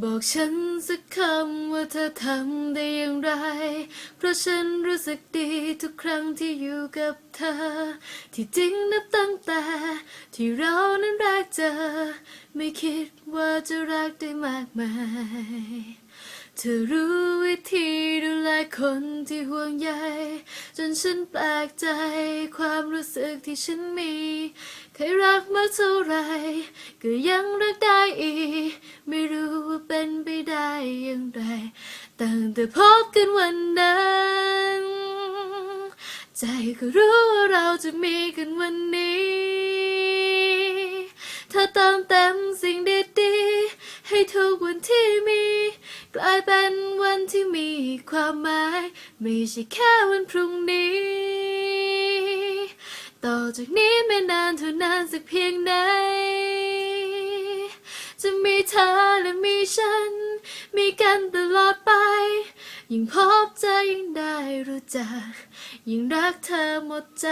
บอกฉันสักคำว่าเธอทำได้อย่างไร เพราะฉันรู้สึกดีทุกครั้งที่อยู่กับเธอ ที่จริงนับตั้งแต่ ที่เรานั้นรักเจอไม่คิดว่าจะรักได้มากมาย เธอรู้วิธีดูแลคน ที่ห่วงใยจนฉันแปลกใจ ความรู้สึกที่ฉันมีเคยรักมากเท่าไร ก็ยังรักได้อีก ไม่รู้ว่าเป็นไปได้อย่างไร ตั้งแต่พบกันวันนั้น ใจก็รู้ว่าเราจะมีกันวัน ลายเป็นวันที่มีความหมาย ไม่ใช่แค่วันพรุ่งนี้ ต่อจากนี้ไม่นานเท่านานสักเพียงไหนจะมีเธอและมีฉัน มีกันตลอดไป ยิ่งพบเจอยิ่งได้รู้จัก ยิ่งรักเธอหมดใจ